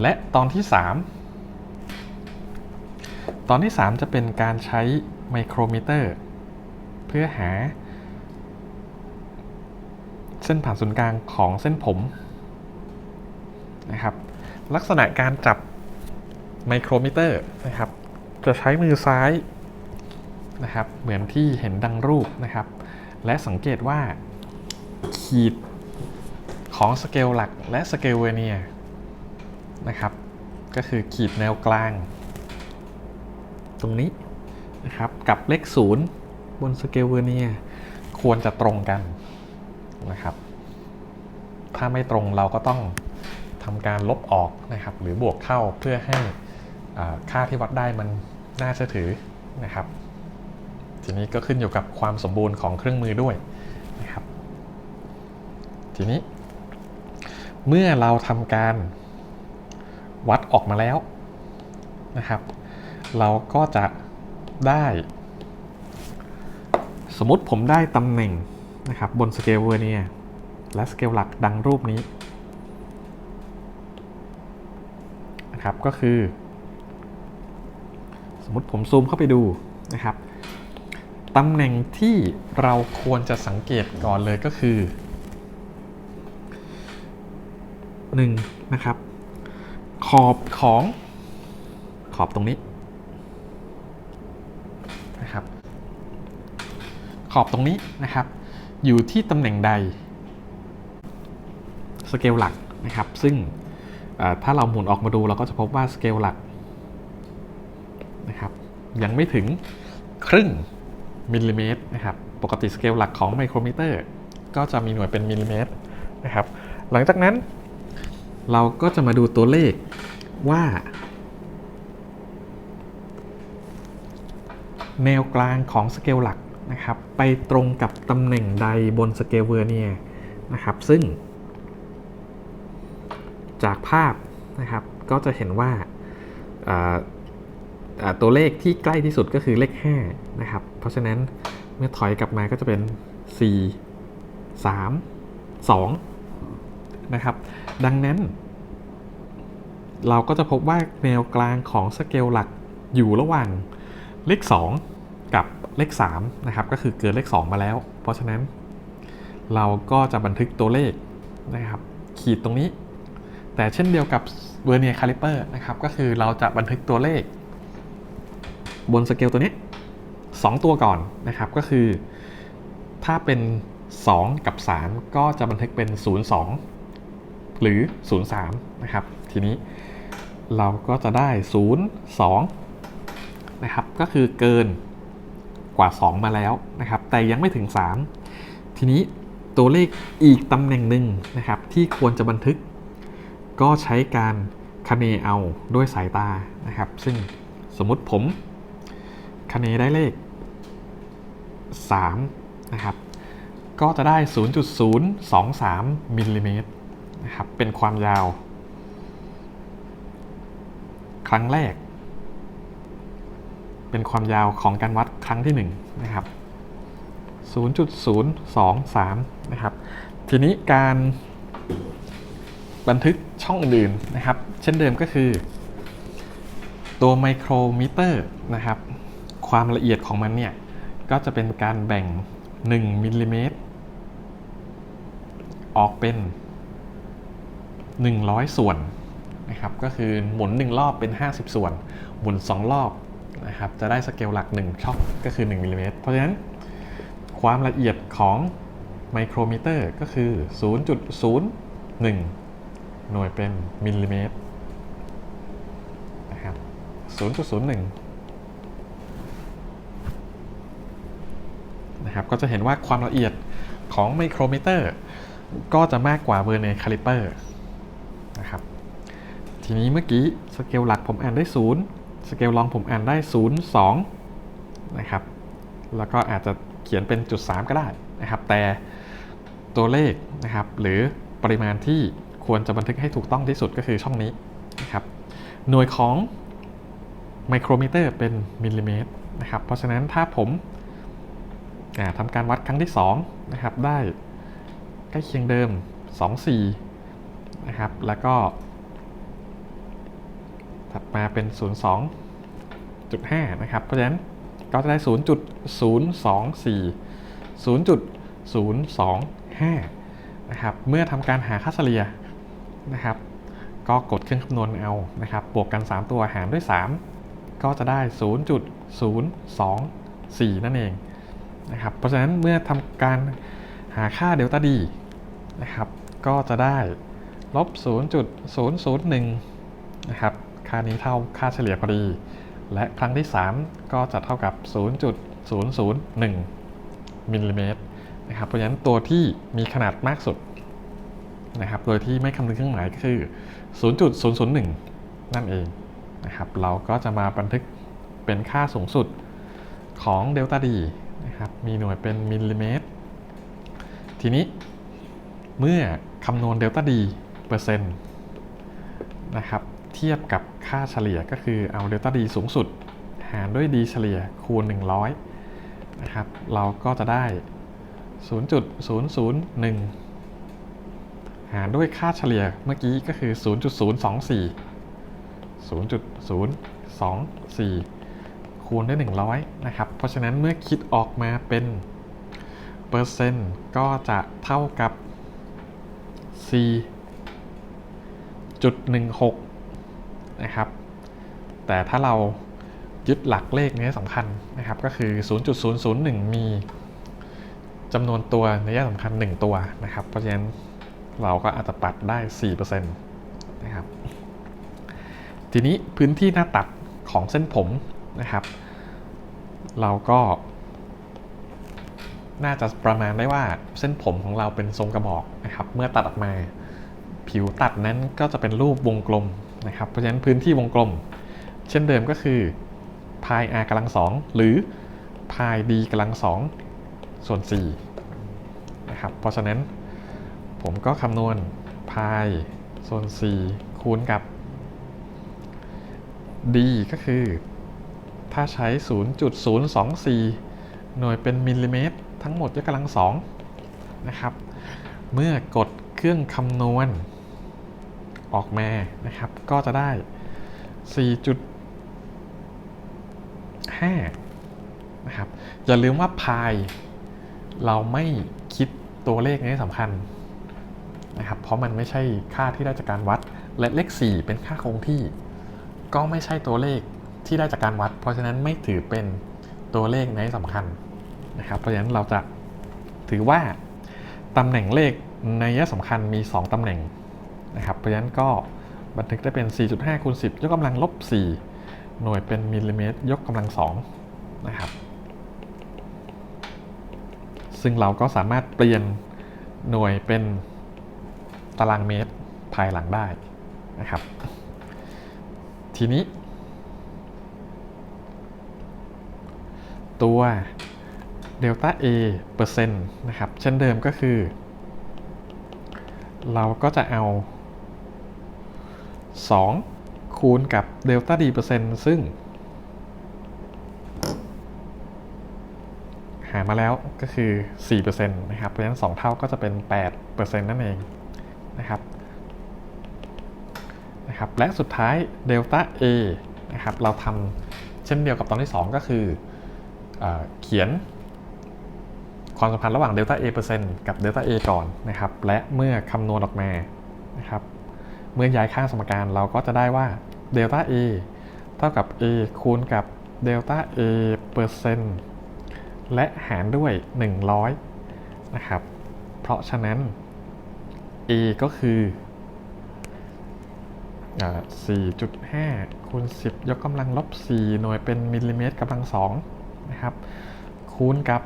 และตอนที่ 3 ตอนที่ 3 จะเป็นการใช้ไมโครมิเตอร์ เพื่อหา เส้นผ่านศูนย์กลางของเส้นผมนะครับ ลักษณะการจับไมโครมิเตอร์นะครับ จะใช้มือซ้ายนะครับ เหมือนที่เห็นดังรูปนะครับ และสังเกตว่าขีดของสเกลหลักและสเกลเวเนียร์ นะครับ ก็คือขีดแนวกลาง ตรงนี้นะครับกับเลขศูนย์บนสเกลเวอร์เนียควรจะตรงกันนะครับ ถ้าไม่ตรงเราก็ต้องทำการลบออกนะครับ หรือบวกเข้าเพื่อให้ค่าที่วัดได้มันน่าเชื่อถือนะครับ ทีนี้ก็ขึ้นอยู่กับความสมบูรณ์ของเครื่องมือด้วยนะครับ ทีนี้ เมื่อเราทำการ วัดออกมาแล้วนะครับ เราก็จะได้ สมมติผมได้ตำแหน่งนะครับบนสเกลเวอร์เนียและสเกลหลักดังรูปนี้นะครับก็คือ สมมติผมซูมเข้าไปดูนะครับตำแหน่งที่เราควรจะสังเกตก่อนเลยก็คือ 1. นะครับ ขอบของขอบตรงนี้นะครับ ขอบตรงนี้นะครับ อยู่ที่ตำแหน่งใดสเกลหลักนะครับ ซึ่งถ้าเราหมุนออกมาดูเราก็จะพบว่าสเกลหลักนะครับยังไม่ถึงครึ่งมิลลิเมตรนะครับ ปกติสเกลหลักของไมโครมิเตอร์ ก็จะมีหน่วยเป็นมิลลิเมตรนะครับ หลังจากนั้น เราก็จะมาดูตัวเลขว่า แนวกลางของสเกลหลักนะครับ ไปตรงกับตำแหน่งใดบนสเกลเวอร์เนียนะครับ ซึ่ง จากภาพนะครับก็จะเห็นว่าอ่าอ่าตัวเลขที่ใกล้ที่สุดก็คือเลข 5 นะครับ เพราะฉะนั้นเมื่อถอยกลับมาก็จะเป็น 4 3 2 นะครับ ดังนั้น เราก็จะพบว่าแนวกลางของสเกลหลักอยู่ระหว่างเลข 2 กับเลข3นะครับก็คือเกินเลข 2 มาแล้ว เพราะฉะนั้น เราก็จะบันทึกตัวเลขนะครับขีดตรงนี้ แต่เช่นเดียวกับเวอร์เนียคาลิเปอร์นะครับก็คือเราจะบันทึกตัวเลข บนสเกลตัวนี้ 2 ตัวก่อนนะครับก็คือ ถ้าเป็น 2 กับ 3 ก็จะบันทึกเป็น 02 หรือ 03 นะครับ ทีนี้เราก็จะได้ 02 นะครับ ก็คือเกินกว่า 2 มาแล้วนะครับ แต่ยังไม่ถึง 3 ทีนี้ตัวเลขอีกตำแหน่งหนึ่งนะครับ ที่ควรจะบันทึก ก็ใช้การคะเนเอาด้วยสายตานะครับ ซึ่งสมมติผมคะเนได้เลข 3 นะครับ ก็จะได้ 0.023มิลลิเมตร นะครับ เป็นความยาว ครั้งแรก เป็นความยาวของการวัดครั้งที่1นะครับ0.023 นะครับ ทีนี้การบันทึกช่องอื่นๆนะครับ เช่นเดิมก็คือ ตัวไมโครมิเตอร์นะครับ ความละเอียดของมันเนี่ย ก็จะเป็นการแบ่ง 1มิลลิเมตรออกเป็น 100 ส่วนนะครับก็คือหมุน 1 รอบเป็น 50 ส่วน หมุน 2 รอบนะครับจะได้สเกลหลัก 1ช่องก็คือ 1มิลลิเมตรเพราะฉะนั้นความละเอียดของไมโครมิเตอร์ก็คือ 0.01 หน่วยเป็นมิลลิเมตรนะครับ0.01 นะครับก็จะเห็นว่าความละเอียดของไมโครมิเตอร์ก็จะมากกว่าเวอร์เนคาลิเปอร์ ทีนี้เมื่อกี้สเกลหลักผมอ่านได้ 0 สเกลรองผมอ่านได้ 0 2 นะครับ แล้วก็อาจจะเขียนเป็นจุด 3 ก็ได้นะครับ แต่ตัวเลขนะครับ หรือปริมาณที่ควรจะบันทึกให้ถูกต้องที่สุดก็คือช่องนี้นะครับ หน่วยของไมโครมิเตอร์เป็นมิลลิเมตรนะครับ เพราะฉะนั้นถ้าผมาทำการวัดครั้งที่2นะครับ ได้ใกล้เคียงเดิม 24 นะครับ แล้วก็ ถัดมาเป็น 02.5 นะครับ เพราะฉะนั้นก็จะได้ 0.024 0.025 นะครับ เมื่อทำการหาค่าเฉลี่ยนะครับ ก็กดเครื่องคำนวณเอานะครับ บวกกัน 3 ตัวหารด้วย 3 ก็จะได้ 0.024 นั่นเองนะครับ เพราะฉะนั้นเมื่อทำการหาค่าเดลต้าดีนะครับ ก็จะได้ลบ 0.001 นะครับ ค่านี้เท่าค่าเฉลี่ยพอดี และครั้งที่ 3 ก็จะเท่ากับ 0.001มิลลิเมตรนะครับเพราะฉะนั้นตัวที่มีขนาดมากสุดนะครับโดยที่ไม่คำนึงเครื่องหมายก็คือ 0.001 นั่นเองนะครับเราก็จะมาบันทึกเป็นค่าสูงสุดของเดลต้าดีนะครับมีหน่วยเป็นมิลลิเมตร ทีนี้เมื่อคำนวณเดลต้าดีเปอร์เซ็นต์นะครับ เทียบกับค่าเฉลี่ยก็คือเอาเดลต้าดีสูงสุด หารด้วยดีเฉลี่ยคูณ 100 นะครับ เราก็จะได้ 0.001 หารด้วยค่าเฉลี่ยเมื่อกี้ก็คือ 0.024 0.024 คูณด้วย 100 นะครับ เพราะฉะนั้นเมื่อคิดออกมาเป็นเปอร์เซ็นต์ก็จะเท่ากับ4.16นะครับ แต่ถ้าเรายึดหลักเลขนี้สำคัญนะครับ ก็คือ 0.001 มีจำนวนตัวในแยกสำคัญ 1 ตัวนะครับ เพราะฉะนั้นเราก็อาจจะปัดได้ 4%นะครับ ทีนี้พื้นที่หน้าตัดของเส้นผมนะครับ เราก็ น่าจะประมาณได้ว่าเส้นผมของเราเป็นทรงกระบอกนะครับ เมื่อตัดออกมา ผิวตัดนั้นก็จะเป็นรูปวงกลม นะครับ เพราะฉะนั้นพื้นที่วงกลม เช่นเดิมก็คือพาย r กำลังสองหรือพาย d กำลังสองส่วน4นะครับ เพราะฉะนั้นผมก็คำนวณพายส่วน 4 คูณกับ d ก็คือ ถ้าใช้ 0.024 หน่วยเป็นมิลลิเมตร ทั้งหมดยกกำลังสองนะครับ เมื่อกดเครื่องคำนวณ ออกมานะครับ ก็จะได้ 4.5 นะครับ อย่าลืมว่าพายเราไม่คิดตัวเลขนี้สำคัญนะครับ เพราะมันไม่ใช่ค่าที่ได้จากการวัด และเลข 4 เป็นค่าคงที่ ก็ไม่ใช่ตัวเลขที่ได้จากการวัด เพราะฉะนั้นไม่ถือเป็นตัวเลขในสำคัญนะครับ เพราะฉะนั้นเราจะถือว่าตำแหน่งเลขในยะสำคัญมี 2ตำแหน่ง นะครับเพราะฉะนั้นก็บันทึกได้เป็น 4.5คูณ10 ยกกำลังลบ 4 หน่วยเป็นมิลลิเมตร ยกกำลัง2นะครับซึ่งเราก็สามารถเปลี่ยนหน่วยเป็นตารางเมตรภายหลังได้นะครับ ทีนี้ ตัวเดลต้า A เปอร์เซ็นต์นะครับ เช่นเดิมก็คือ เราก็จะเอา 2 คูณกับเดลต้า D เปอร์เซ็นต์ซึ่ง หามาแล้วก็คือ4%นะครับเพราะฉะนั้น 2 เท่าก็จะเป็น 8%นั่นเองนะครับนะครับและสุดท้ายเดลต้า A นะครับเราทำเช่นเดียวกับตอนที่ 2 ก็คือเอเขียนความสัมพันธ์ระหว่างเดลต้า A เปอร์เซ็นต์กับเดลต้า A ก่อนนะครับ และเมื่อคำนวณออกมานะครับ เมื่อย้ายข้างสมการเราก็จะได้ว่าเดลต้า A เท่ากับ A คูณกับเดลต้า A เปอร์เซ็นต์และหารด้วย 100 นะครับ เพราะฉะนั้น A ก็คือ4.5คูณ10 ยกกำลังลบ 4 หน่วยเป็นมิลลิเมตรกำลัง2นะครับ คูณกับ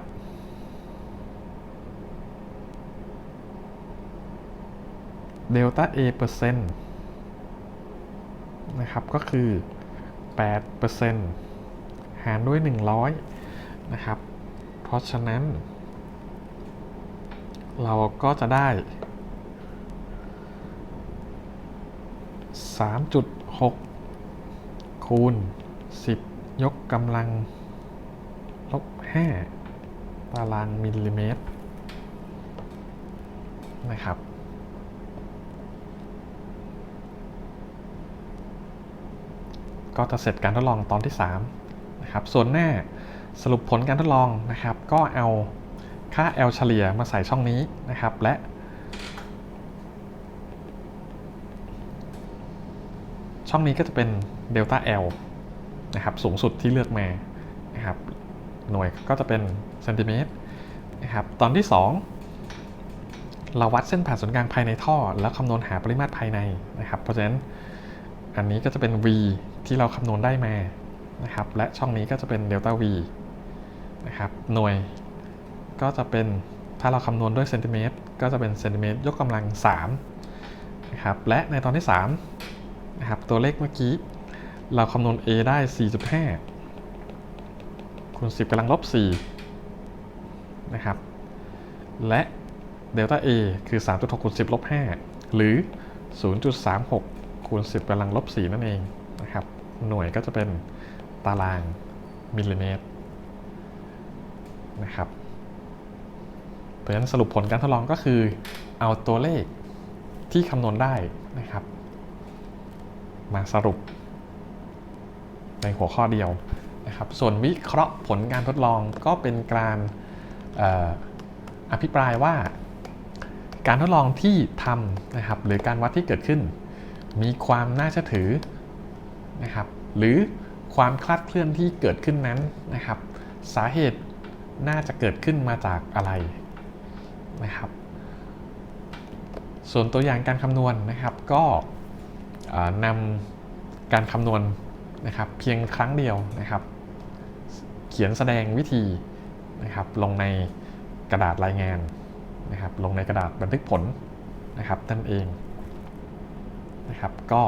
เดลต้า A เปอร์เซ็นต์นะครับ ก็คือ8เปอร์เซ็นต์หารด้วย 100 นะครับ เพราะฉะนั้น เราก็จะได้ 3.6 คูณ 10 ยกกำลัง ลบ 5 ตารางมิลลิเมตร นะครับ ก็จะเสร็จการทดลองตอนที่3นะครับส่วนหน้าสรุปผลการทดลองนะครับ ก็เอาค่า L เฉลี่ยมาใส่ช่องนี้นะครับ และช่องนี้ก็จะเป็นเดลต้า L นะครับสูงสุดที่เลือกมานะครับหน่วยก็จะเป็นเซนติเมตรนะครับตอนที่ 2 เราวัดเส้นผ่านศูนย์กลางภายในท่อ แล้วคำนวณหาปริมาตรภายในนะครับ เพราะฉะนั้นอันนี้ก็จะเป็น v ที่เราคำนวณได้มานะครับ และช่องนี้ก็จะเป็นเดลต้า v นะครับ หน่วยก็จะเป็นถ้าเราคำนวณด้วยเซนติเมตรก็จะเป็นเซนติเมตรยกกำลัง3นะครับและในตอนที่3นะครับตัวเลขเมื่อกี้ เราคำนวณ a ได้ 4.5คูณ10กำลังลบ4นะครับและเดลต้า a คือ 3.6คูณ10ลบ5หรือ 0.36คูณ10กำลังลบ4นั่นเอง นะครับ หน่วยก็จะเป็นตารางมิลลิเมตรนะครับเพราะฉะนั้นสรุปผลการทดลองก็คือ เอาตัวเลขที่คำนวณได้นะครับ มาสรุป ในหัวข้อเดียวนะครับ ส่วนวิเคราะห์ผลการทดลองก็เป็นการเอ่ออภิปรายว่าการทดลองที่ทำนะครับหรือการวัดที่เกิดขึ้น มีความน่าเชื่อถือ นะครับหรือความคลาดเคลื่อนที่เกิดขึ้นนั้นนะครับ สาเหตุน่าจะเกิดขึ้นมาจากอะไรนะครับ ส่วนตัวอย่างการคำนวณนะครับก็นำการคำนวณนะครับเพียงครั้งเดียวนะครับ เขียนแสดงวิธีนะครับลงในกระดาษรายงานนะครับลงในกระดาษบันทึกผลนะครับนั่นเองนะครับก็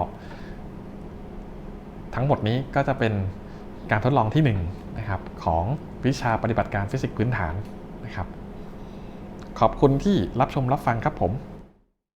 ทั้งหมดนี้ก็จะเป็นการทดลองที่1นงนะครับของวิชาปฏิบัติการฟิสิกส์พื้นฐานนะครับ ขอบคุณที่รับชมรับฟังครับผม